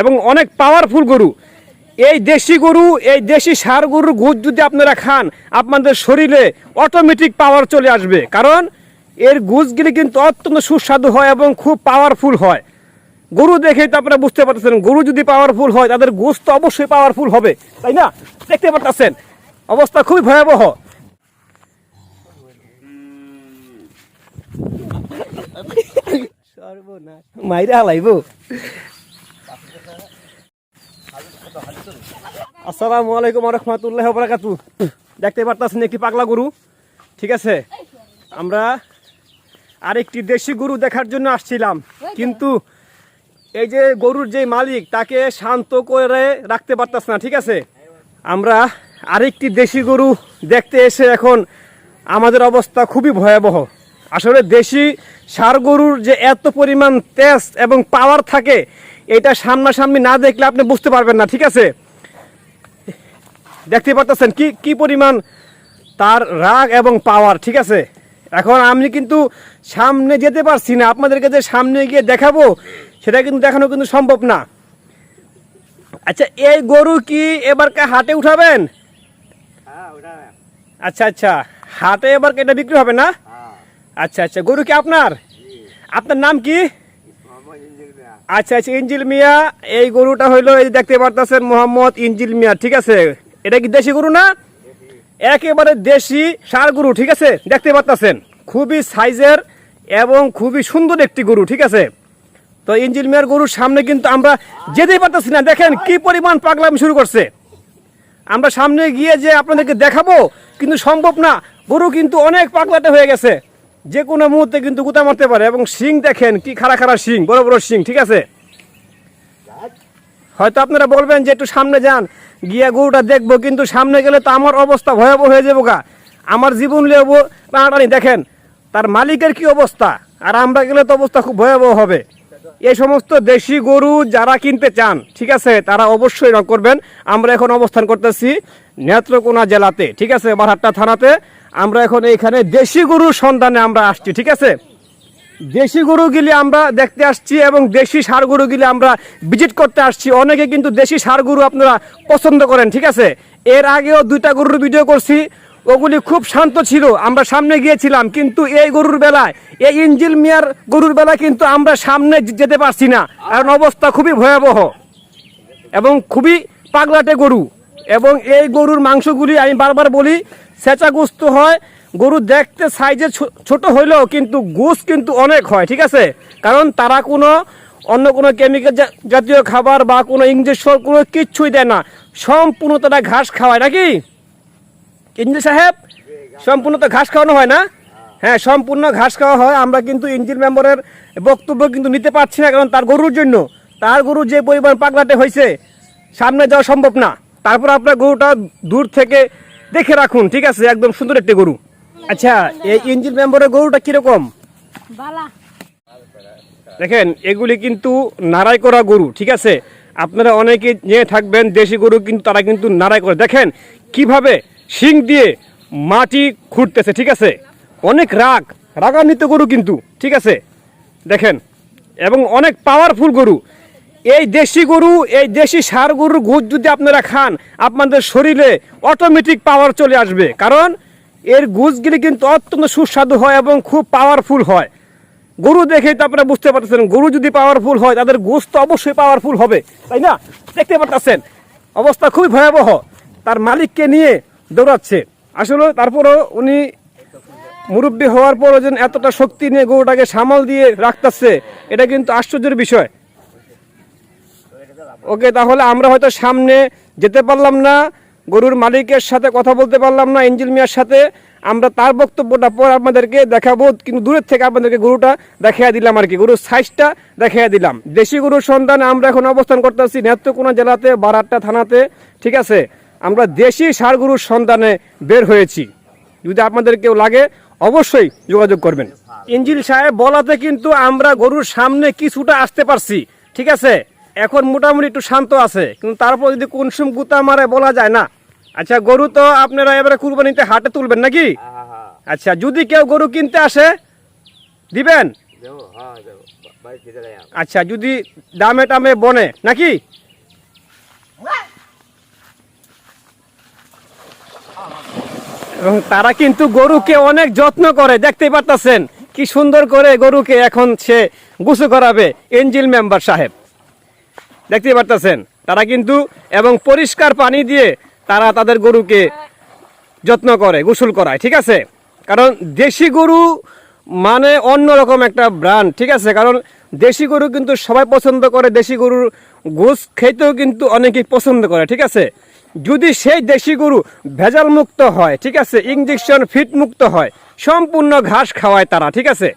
এবং অনেক পাওয়ারফুল গরু। এই দেশি গরু, এই দেশি সার গরুর গুড় যদি আপনারা খান, আপনাদের শরীরে অটোমেটিক পাওয়ার চলে আসবে। কারণ এর গুজগুলি কিন্তু অত্যন্ত সুস্বাদু হয় এবং খুব পাওয়ারফুল হয়। গরু দেখেই তো আপনারা বুঝতে পারতেছেন, গরু যদি পাওয়ারফুল হয়, তাদের গোস তো অবশ্যই পাওয়ারফুল হবে। তাই না? দেখতে পারতেছেন? অবস্থা খুবই ভয়াবহ। মাইরা হালাইব। আসসালামু আলাইকুম রহমতুল্লাহ বরাকাতু দেখতে পারতেছেন একটি পাগলা গরু? ঠিক আছে? আমরা আরেকটি দেশি গরু দেখার জন্য আসছিলাম। কিন্তু এই যে গরুর যে মালিক, তাকে শান্ত করে রাখতে পারতাস না, ঠিক আছে? আমরা আরেকটি দেশি গরু দেখতে এসে এখন আমাদের অবস্থা খুবই ভয়াবহ। আসলে দেশি সার গরুর যে এত পরিমাণ তেজ এবং পাওয়ার থাকে, এটা সামনাসামনি না দেখলে আপনি বুঝতে পারবেন না, ঠিক আছে? দেখতে পারতেছেন কি কি পরিমাণ তার রাগ এবং পাওয়ার ঠিক আছে? এখন আমি কিন্তু সামনে যেতে পারছি না আপনাদেরকে যে সামনে গিয়ে দেখাবো সেটা কিন্তু দেখানো কিন্তু সম্ভব না। আচ্ছা এই গরু কি এবারকে হাটে উঠাবেন? আচ্ছা আচ্ছা হাটে এবার এটা বিক্রি হবে না? আচ্ছা আচ্ছা গরু কি আপনার? আপনার নাম কি? আচ্ছা আচ্ছা ইঞ্জিল মিয়া এই গরুটা হইল এই দেখতে পারতেছেন মোহাম্মদ ইঞ্জিল মিয়া ঠিক আছে? এটা কি দেশি গরু না? একেবারে দেশি সার গরু, ঠিক আছে? দেখতে পারতেছেন। খুবই সাইজের এবং খুবই সুন্দর একটি গরু, ঠিক আছে? তো ইঞ্জিল মিয়ার গরুর সামনে কিন্তু আমরা যেতেই পারতেছি না। দেখেন কি পরিমাণ পাগলামি শুরু করছে। আমরা সামনে গিয়ে যে আপনাদেরকে দেখাবো, কিন্তু সম্ভব না। গরু কিন্তু অনেক পাগলাটে হয়ে গেছে। যে কোনো মুহূর্তে কিন্তু গুতা মারতে পারে এবং শিং দেখেন, কি খাড়া খাড়া শিং, বড় বড় শিং, ঠিক আছে? হয়তো আপনারা বলবেন যে একটু সামনে যান, গিয়া গরুটা দেখব, কিন্তু সামনে গেলে তো আমার অবস্থা ভয়াবহ হয়ে যাব গা। আমার জীবন লেবো টানাটানি দেখেন, তার মালিকের কি অবস্থা? আর আমরা গেলে তো অবস্থা খুব ভয়াবহ হবে। এই সমস্ত দেশি গরু যারা কিনতে চান, ঠিক আছে, তারা অবশ্যই রক করবেন। আমরা এখন অবস্থান করতেছি নেত্রকোনা জেলাতে, ঠিক আছে, বারহাট্টা থানাতে। আমরা এখন এইখানে দেশি গরুর সন্ধানে আমরা আসছি, ঠিক আছে? দেশি গরুগুলি আমরা দেখতে আসছি এবং দেশি সার গরুগুলি আমরা ভিজিট করতে আসছি। অনেকে কিন্তু দেশি সার গরু আপনারা পছন্দ করেন, ঠিক আছে? এর আগেও দুইটা গরুর ভিডিও করছি, ওগুলি খুব শান্ত ছিল, আমরা সামনে গিয়েছিলাম, কিন্তু এই গরুর বেলায়, এই ইঞ্জিল মিয়ার গরুর বেলায় কিন্তু আমরা সামনে যেতে পারছি না, কারণ অবস্থা খুবই ভয়াবহ এবং খুবই পাগলাটে গরু এবং এই গরুর মাংসগুলি আমি বারবার বলি সেচাগুস্ত হয় গরু দেখতে সাইজে ছোট হইলেও কিন্তু গোস কিন্তু অনেক হয়, ঠিক আছে? কারণ তারা কোনো অন্য কোনো কেমিক্যাল জাতীয় খাবার বা কোনো ইঞ্জেকশন কোনো কিচ্ছুই দেয় না। সম্পূর্ণ তারা ঘাস খাওয়ায়, নাকি? ইঞ্জিন সাহেব, সম্পূর্ণ তো ঘাস খাওয়ানো হয় না? হ্যাঁ সম্পূর্ণ ঘাস খাওয়া হয়, আমরা কিন্তু ইঞ্জিন মেম্বারের বক্তব্য কিন্তু নিতে পারছি না, কারণ তার গরুর জন্য। তার গরু যে পরিমাণ পাগলাটে হয়েছে, সামনে যাওয়া সম্ভব না। তারপর আপনার গরুটা দূর থেকে দেখে রাখুন, ঠিক আছে? একদম সুন্দর একটি গরু। আচ্ছা এই ইঞ্জিন মেম্বারের গরুটা কীরকম? দেখেন এগুলি কিন্তু নাড়াই করা গরু ঠিক আছে? আপনারা অনেকে নিয়ে থাকবেন দেশি গরু কিন্তু তারা কিন্তু নাড়াই করে। দেখেন কীভাবে শিং দিয়ে মাটি খুঁড়তেছে ঠিক আছে? অনেক রাগ রাগান্বিত গরু কিন্তু ঠিক আছে? দেখেন এবং অনেক পাওয়ারফুল গরু। এই দেশি গরু এই দেশি সার গরুর গুড় যদি আপনারা খান আপনাদের শরীরে অটোমেটিক পাওয়ার চলে আসবে। কারণ এর গুজগুলি কিন্তু অত্যন্ত সুস্বাদু হয় এবং খুব পাওয়ারফুল হয়। গরু দেখেই তো আপনারা বুঝতে পারতেছেন, গরু যদি পাওয়ারফুল হয়, তাদের গোস তো অবশ্যই পাওয়ারফুল হবে, তাই না? দেখতে পারতেছেন, অবস্থা খুবই ভয়াবহ। তার মালিককে নিয়ে দৌড়াচ্ছে। আসলে তারপরও উনি মুরব্বী হওয়ার পরও যেন এতটা শক্তি নিয়ে গরুটাকে সামাল দিয়ে রাখতেছে, এটা কিন্তু আশ্চর্যের বিষয়। ওকে, তাহলে আমরা হয়তো সামনে যেতে পারলাম না। গরুর মালিকের সাথে কথা বলতে পারলাম না ইঞ্জিল মিয়ার সাথে। আমরা তার বক্তব্যটা পর আপনাদেরকে দেখাবো, কিন্তু দূরের থেকে আপনাদেরকে গরুটা দেখিয়ে দিলাম আর কি। গরুর সাইজটা দেখিয়ে দিলাম। দেশি গরুর সন্ধানে আমরা এখন অবস্থান করতেছি নেত্রকোনা জেলাতে, বারাট্টা থানাতে, ঠিক আছে? আমরা দেশি সার গরুর সন্ধানে বের হয়েছি। যদি আপনাদের কেউ লাগে, অবশ্যই যোগাযোগ করবেন। ইঞ্জিল সাহেব বলাতে কিন্তু আমরা গরুর সামনে কিছুটা আসতে পারছি, ঠিক আছে? এখন মোটামুটি একটু শান্ত আছে কিন্তু তারপর যদি কোন সুম গুতা মারে বলা যায় না। আচ্ছা গরু তো আপনারা এবারে কুরবানিতে হাটে তুলবেন নাকি? আচ্ছা যদি কেউ গরু কিনতে আসে দিবেন? আচ্ছা যদি দামে টামে বনে নাকি? এবং তারা কিন্তু গরুকে অনেক যত্ন করে দেখতে পারতাছেন। কি সুন্দর করে গরুকে এখন সে গুছু করাবে এঞ্জিল মেম্বার সাহেব। দেখতেই পারতেছেন। তারা কিন্তু এবং পরিষ্কার পানি দিয়ে তারা তাদের গরুকে যত্ন করে, গোসল করায়, ঠিক আছে? কারণ দেশি গরু মানে অন্যরকম একটা ব্র্যান্ড ঠিক আছে? কারণ দেশি গরু কিন্তু সবাই পছন্দ করে, দেশি গরুর গোস খেতেও কিন্তু অনেকেই পছন্দ করে, ঠিক আছে? যদি সেই দেশি গরু ভেজাল মুক্ত হয়, ঠিক আছে? ইঞ্জেকশন ফিট মুক্ত হয়, সম্পূর্ণ ঘাস খাওয়ায় তারা, ঠিক আছে?